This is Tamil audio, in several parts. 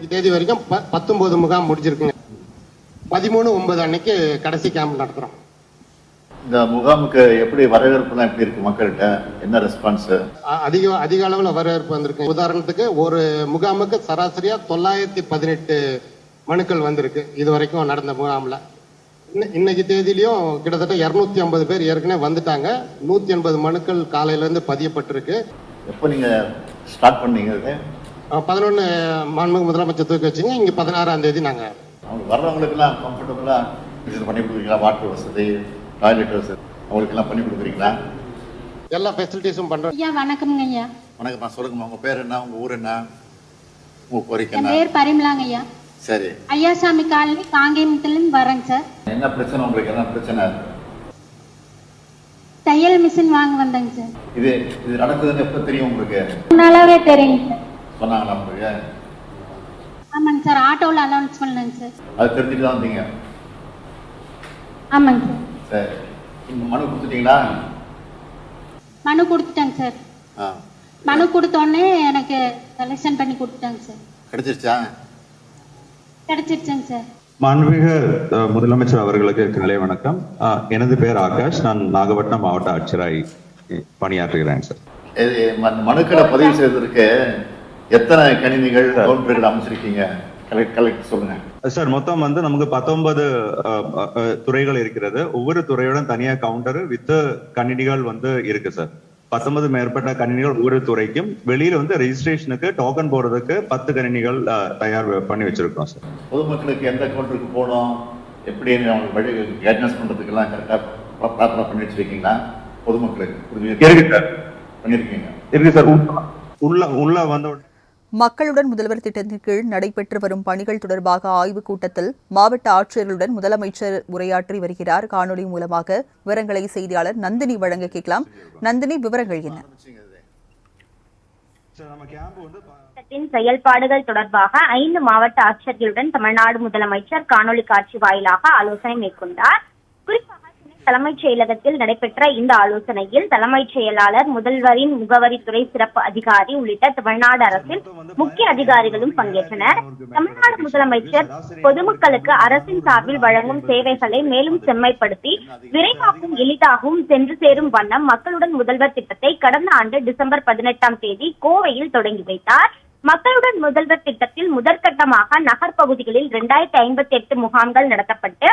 இன்னைக்கு தேதி வரைக்கும் ப- பத்தொன்பது முகாம் முடிஞ்சிருக்குங்க. பதிமூணு ஒன்பது அன்னைக்கு கடைசி கேம்ப் நடத்துறோம். இந்த முகாமுக்கு எப்படி வரவேற்புலாம் எப்படி இருக்கு மக்கள்கிட்ட? என்ன ரெஸ்பான்ஸ் அதிக அதிக அளவில் வரவேற்பு வந்திருக்கு. உதாரணத்துக்கு ஒரு முகாமுக்கு சராசரியா தொள்ளாயிரத்தி பதினெட்டு மனுக்கள் வந்திருக்கு இது வரைக்கும் நடந்த முகாம்ல. இன்ன- இன்னைக்கு தேதியிலையும் கிட்டத்தட்ட இருநூத்தி ஐம்பது பேர் ஏற்கனவே வந்துட்டாங்க. நூத்தி எண்பது மனுக்கள் காலையில இருந்து பதியப்பட்டிருக்கு. எப்போ நீங்க ஸ்டார்ட் பண்ணீங்க பதினொன்று மாண்புமிகு முதலமைச்சர் தூக்கி வச்சுங்க இங்க பதினாறாம் தேதி நாங்க. அவங்க வர்றவங்களுக்கெல்லாம் கம்ஃபர்டபுளாக இது பண்ணி கொடுக்குறீங்களா? வாட்டர் வசதி டாய்லெட் வசதி அவங்களுக்கெல்லாம் பண்ணி கொடுக்குறீங்களா? எல்லா ஃபெசிலிட்டிஸும் பண்றோம். ஐயா வணக்கம்ங்க ஐயா. வணக்கம்மா சொல்லுங்கம்மா உங்கள் பேர் என்ன? உங்கள் ஊர் என்ன? உங்கள் கோரிக்கை என் என்ன? பேர் பரிமளாங்க ஐயா. சரி. ஐயாசாமி காலனி காங்கேயத்துலேருந்து வரேங்க சார். என்ன பிரச்சனை உங்களுக்கு? என்ன பிரச்சனை? தையல் மிஷின் வாங்க வந்தேங்க சார். இது இது நடக்குதுன்னு எப்போ தெரியும் உங்களுக்கு? நாளாவே தெரியுங்க சார். சொன்னாங்களா உங்களுக்கு ஆமாங்க சார் ஆட்டோவில் அலௌன்ஸ் பண்ணலங்க சார். அது தெரிஞ்சுட்டு தான் வந்தீங்க? ஆமாங்க சார். சரி. இந்த மனு கொடுத்துட்டீங்களா? மனு கொடுத்துட்டாங்க சார். ஆ. மனு கொடுத்தோடனே எனக்கு செலெக்ஷன் பண்ணி கொடுத்துட்டாங்க சார். கிடைச்சிருச்சா? கிடைச்சிருச்சுங்க சார். மாண்புமிகு முதலமைச்சர் அவர்களுக்கு காலை வணக்கம். எனது பெயர் ஆகாஷ். நான் நாகப்பட்டினம் மாவட்ட ஆட்சியராய் பணியாற்றுகிறேன் சார். இது ம- மனுக்களை பதிவு செய்வதற்கு எத்தனை கணினிகள் கவுண்டர்கள் அமைச்சிருக்கீங்க? கலெக்ட் கலெக்ட் சொல்லுங்க. சார் மொத்தம் வந்து நமக்கு பத்தொன்பது துறைகள் இருக்கிறது. ஒவ்வொரு துறையோட தனியா கவுண்டர் வித் கணினிகள் வந்து இருக்கு சார். பத்தொன்பது மேற்பட்ட கணினிகள் ஒவ்வொரு துறைக்கும். வெளியில வந்து ரெஜிஸ்ட்ரேஷனுக்கு டோக்கன் போடுறதுக்கு பத்து கணினிகள் தயார் பண்ணி வச்சிருக்கோம் சார். பொதுமக்களுக்கு எந்த கவுண்டருக்கு போகணும்? எப்படி அவங்க வழி கைட்னஸ் பண்றதுக்கெல்லாம் கரெக்டாக ப்ராப்பராக பண்ணி வச்சிருக்கீங்களா? பொதுமக்களுக்கு இருக்கு சார். பண்ணியிருக்கீங்க இருக்கு சார். உள்ள- உள்ள வந்த மக்களுடன் முதல்வர் திட்டத்தின் கீழ் நடைபெற்று வரும் பணிகள் தொடர்பாக ஆய்வுக் கூட்டத்தில் மாவட்ட ஆட்சியர்களுடன் முதலமைச்சர் உரையாற்றி வருகிறார். காணொலி மூலமாக விவரங்களை செய்தியாளர் நந்தினி வழங்க கேட்கலாம். நந்தினி விவரங்கள் என்ன? செயல்பாடுகள் தொடர்பாக ஐந்து மாவட்ட ஆட்சியர்களுடன் தமிழ்நாடு முதலமைச்சர் காணொலி காட்சி வாயிலாக ஆலோசனை மேற்கொண்டார். குறிப்பாக தலைமைச் செயலகத்தில் நடைபெற்ற இந்த ஆலோசனையில் தலைமைச் செயலாளர் முதல்வரின் முகவரித்துறை சிறப்பு அதிகாரி உள்ளிட்ட தமிழ்நாடு அரசின் முக்கிய அதிகாரிகளும் பங்கேற்றனர். தமிழ்நாடு முதலமைச்சர் பொதுமக்களுக்கு அரசின் சார்பில் வழங்கும் சேவைகளை மேலும் செம்மைப்படுத்தி விரைவாகவும் எளிதாகவும் சென்று சேரும் வண்ணம் மக்களுடன் முதல்வர் திட்டத்தை கடந்த ஆண்டு டிசம்பர் பதினெட்டாம் தேதி கோவையில் தொடங்கி வைத்தார். மக்களுடன் முதல்வர் திட்டத்தில் முதற்கட்டமாக நகர் பகுதிகளில் இரண்டாயிரத்தி ஐம்பத்தி எட்டு முகாம்கள் நடத்தப்பட்டு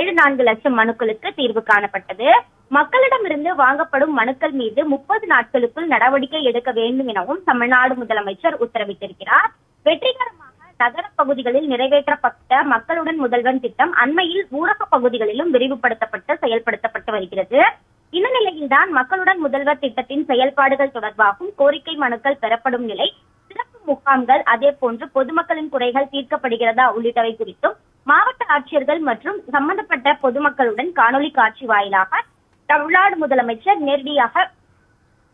ஏழு நான்கு லட்சம் மனுக்களுக்கு தீர்வு காணப்பட்டது. மக்களிடமிருந்து வாங்கப்படும் மனுக்கள் மீது முப்பது நாட்களுக்குள் நடவடிக்கை எடுக்க வேண்டும் எனவும் தமிழ்நாடு முதலமைச்சர் உத்தரவிட்டிருக்கிறார். வெற்றிகரமாக நகர பகுதிகளில் நிறைவேற்றப்பட்ட மக்களுடன் முதல்வன் திட்டம் அண்மையில் ஊரக பகுதிகளிலும் விரிவுபடுத்தப்பட்டு செயல்படுத்தப்பட்டு வருகிறது. இந்த நிலையில்தான் மக்களுடன் முதல்வர் திட்டத்தின் செயல்பாடுகள் தொடர்பாகவும் கோரிக்கை மனுக்கள் பெறப்படும் நிலை சிறப்பு முகாம்கள் அதே போன்று பொதுமக்களின் குறைகள் தீர்க்கப்படுகிறதா உள்ளிட்டவை குறித்தும் மாவட்ட ஆட்சியர்கள் மற்றும் சம்பந்தப்பட்ட பொதுமக்களுடன் காணொலி காட்சி வாயிலாக தமிழ்நாடு முதலமைச்சர் நேரடியாக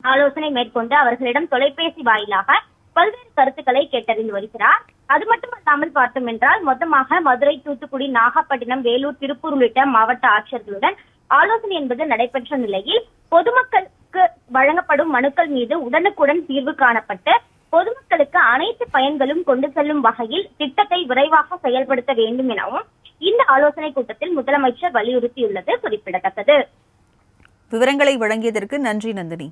ஆலோசனை மேற்கொண்டு அவர்களிடம் தொலைபேசி வாயிலாக பல்வேறு கருத்துக்களை கேட்டறிந்து வருகிறார். அது மட்டுமல்லாமல் பார்த்தோம் என்றால் மொத்தமாக மதுரை தூத்துக்குடி நாகப்பட்டினம் வேலூர் திருப்பூர் உள்ளிட்ட மாவட்ட ஆட்சியர்களுடன் ஆலோசனை என்பது நடைபெற்ற நிலையில் பொதுமக்களுக்கு வழங்கப்படும் மனுக்கள் மீது உடனுக்குடன் தீர்வு காணப்பட்டு பொதுமக்களுக்கு அனைத்து பயன்களும் கொண்டு செல்லும் வகையில் திட்டத்தை விரைவாக செயல்படுத்த வேண்டும் எனவும் இந்த ஆலோசனை கூட்டத்தில் முதலமைச்சர் வலியுறுத்தியுள்ளது குறிப்பிடத்தக்கது. விவரங்களை வழங்கியதற்கு நன்றி நந்தினி.